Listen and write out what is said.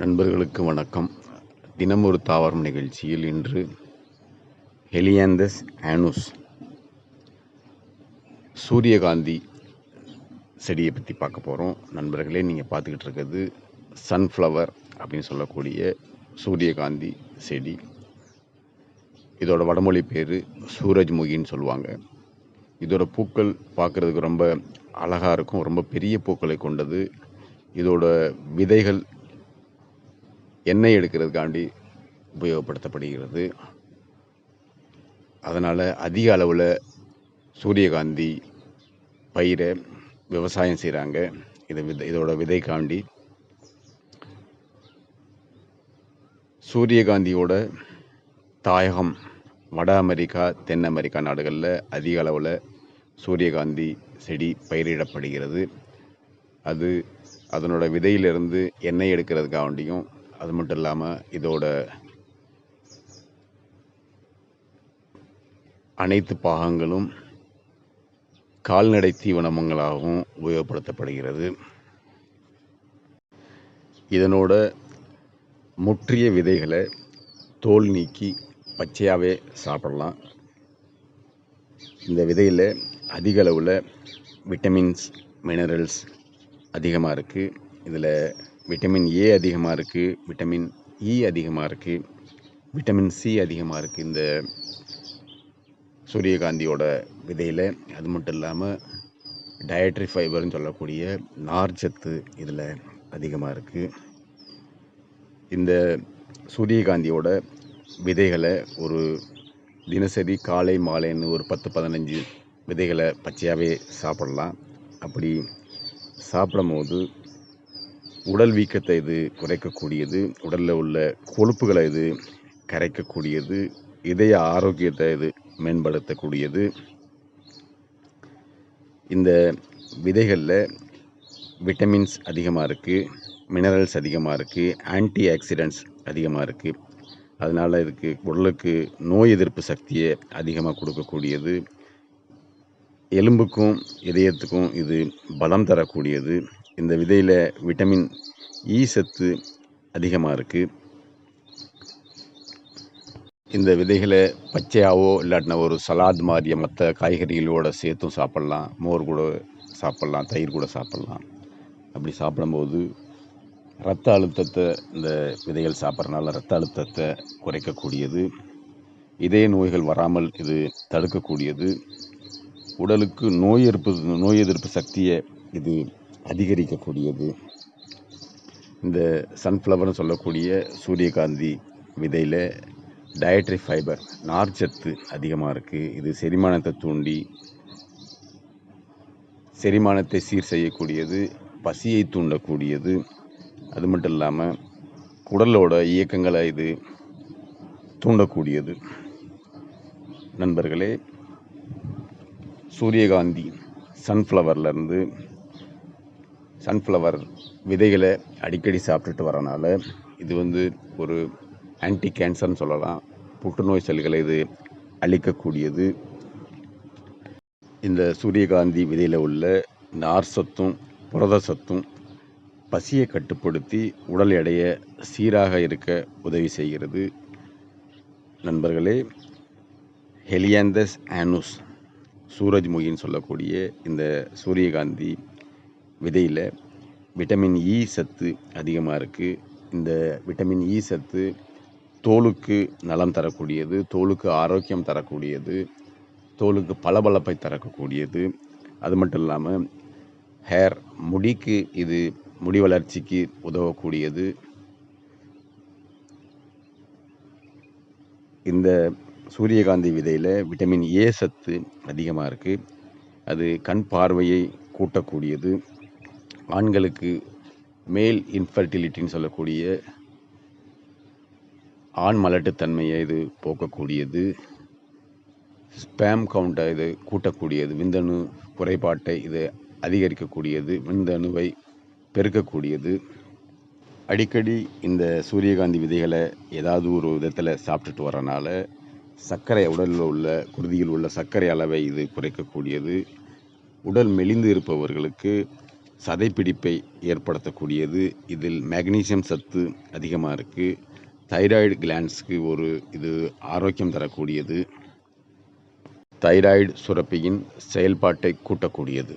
நண்பர்களுக்கு வணக்கம். தினம் ஒரு தாவரம் நிகழ்ச்சியில் இன்று ஹெலியாந்தஸ் ஆனுஸ் சூரியகாந்தி செடியை பற்றி பார்க்க போகிறோம் நண்பர்களே நீங்கள் பார்த்துக்கிட்டு இருக்கிறது சன்ஃப்ளவர் அப்படின்னு சொல்லக்கூடிய சூரியகாந்தி செடி. இதோட வடமொழி பேர் சூரஜ்முகின்னு சொல்லுவாங்க. இதோட பூக்கள் பார்க்குறதுக்கு ரொம்ப அழகாக இருக்கும். ரொம்ப பெரிய பூக்களை கொண்டது. இதோட விதைகள் எண்ணெய் எடுக்கிறதுக்காண்டி உபயோகப்படுத்தப்படுகிறது. அதனால் அதிக அளவில் சூரியகாந்தி பயிரை விவசாயம் செய்கிறாங்க இதை விதை இதோட விதைக்காண்டி சூரியகாந்தியோட தாயகம் வட அமெரிக்கா தென் அமெரிக்கா நாடுகளில் அதிக அளவில் சூரியகாந்தி செடி பயிரிடப்படுகிறது. அது அதனோட விதையிலிருந்து எண்ணெய் எடுக்கிறதுக்காண்டியும் அது மட்டும் இல்லாமல் இதோட அனைத்து பாகங்களும் கால்நடை தீவனமங்களாகவும் உபயோகப்படுத்தப்படுகிறது. இதனோட முற்றிய விதைகளை தோல் நீக்கி பச்சையாகவே சாப்பிடலாம். இந்த விதையில் அதிக அளவில் விட்டமின்ஸ் மினரல்ஸ் அதிகமாக இருக்குது இதில் விட்டமின் ஏ அதிகமாக இருக்குது விட்டமின் இ e அதிகமாக இருக்குது விட்டமின் சி அதிகமாக இருக்குது இந்த சூரியகாந்தியோட விதையில். அது மட்டும் இல்லாமல் டயட்ரி ஃபைபர்னு சொல்லக்கூடிய நார்ச்சத்து இதில் அதிகமாக இருக்குது இந்த சூரியகாந்தியோட விதைகளை ஒரு தினசரி காலை மாலைன்னு ஒரு பத்து பதினஞ்சு விதைகளை பச்சையாகவே சாப்பிடலாம். அப்படி சாப்பிடும்போது உடல் வீக்கத்தை இது குறைக்கக்கூடியது உடலில் உள்ள கொழுப்புகளை இது கரைக்கக்கூடியது இதய ஆரோக்கியத்தை இது மேம்படுத்தக்கூடியது. இந்த விதைகளில் விட்டமின்ஸ் அதிகமாக இருக்குது மினரல்ஸ் அதிகமாக இருக்குது ஆன்டி ஆக்சிடென்ட்ஸ் அதிகமாக இருக்குது அதனால் இதுக்கு உடலுக்கு நோய் எதிர்ப்பு சக்தியை அதிகமாக கொடுக்கக்கூடியது. எலும்புக்கும் இதயத்துக்கும் இது பலம் தரக்கூடியது. இந்த விதையில் விட்டமின் இ e சத்து அதிகமாக இருக்குது இந்த விதைகளை பச்சையாவோ இல்லாட்டினா ஒரு சலாத் மாதிரிய மற்ற காய்கறிகளோட சேர்த்தும் சாப்பிட்லாம். மோர் கூட சாப்பிட்லாம் தயிர் கூட சாப்பிட்லாம். அப்படி சாப்பிடும்போது இரத்த அழுத்தத்தை இந்த விதைகள் சாப்பிட்றதுனால ரத்த அழுத்தத்தை குறைக்கக்கூடியது. இதய நோய்கள் வராமல் இது தடுக்கக்கூடியது. உடலுக்கு நோய் எதிர்ப்பு நோய் எதிர்ப்பு சக்தியை இது அதிகரிக்கக்கூடியது. இந்த சன்ஃப்ளவர்னு சொல்லக்கூடிய சூரியகாந்தி விதையில் டயட்ரி ஃபைபர் நார்ச்சத்து அதிகமாக இருக்குது இது செரிமானத்தை தூண்டி செரிமானத்தை சீர் செய்யக்கூடியது பசியை தூண்டக்கூடியது. அது மட்டும் இல்லாமல் குடலோட இயக்கங்களை இது தூண்டக்கூடியது. நண்பர்களே சூரியகாந்தி சன்ஃப்ளவர்லேருந்து சன்ஃப்ளவர் விதைகளை அடிக்கடி சாப்பிட்டுட்டு வரனால இது வந்து ஒரு ஆன்டி கேன்சர்னு சொல்லலாம். புற்றுநோய் செல்களை இது அழிக்கக்கூடியது. இந்த சூரியகாந்தி விதையில் உள்ள நார் சத்தும் புரத சத்தும் பசியை கட்டுப்படுத்தி உடல் எடையை சீராக இருக்க உதவி செய்கிறது. நண்பர்களே ஹெலியாந்தஸ் ஆனுஸ் சூரஜ்முகின்னு சொல்லக்கூடிய இந்த சூரியகாந்தி விதையில் விட்டமின் இ e சத்து அதிகமாக இருக்குது இந்த விட்டமின் இ e சத்து தோலுக்கு நலம் தரக்கூடியது தோலுக்கு ஆரோக்கியம் தரக்கூடியது தோலுக்கு பளபளப்பை தரக்கூடியது. அது மட்டும் இல்லாமல் ஹேர் முடிக்கு இது முடி வளர்ச்சிக்கு உதவக்கூடியது. இந்த சூரியகாந்தி விதையில் விட்டமின் ஏ சத்து அதிகமாக இருக்குது அது கண் பார்வையை கூட்டக்கூடியது. ஆண்களுக்கு மேல் இன்ஃபர்டிலிட்டின்னு சொல்லக்கூடிய ஆண் மலட்டுத்தன்மையை இது போக்கக்கூடியது. ஸ்பேம் கவுண்டை இது கூட்டக்கூடியது. விந்தணு குறைபாட்டை இது அதிகரிக்கக்கூடியது. விந்தணுவை பெருக்கக்கூடியது. அடிக்கடி இந்த சூரியகாந்தி விதைகளை ஏதாவது ஒரு விதத்தில் சாப்பிட்டுட்டு வரனால சர்க்கரை உடலில் உள்ள குருதியில் உள்ள சர்க்கரை அளவை இது குறைக்கக்கூடியது. உடல் மெலிந்து இருப்பவர்களுக்கு சதைப்பிடிப்பை ஏற்படுத்தக்கூடியது. இதில் மேக்னீசியம் சத்து அதிகமாக இருக்குது தைராய்டு கிளான்ஸ்க்கு ஒரு இது ஆரோக்கியம் தரக்கூடியது. தைராய்டு சுரப்பியின் செயல்பாட்டை கூட்டக்கூடியது.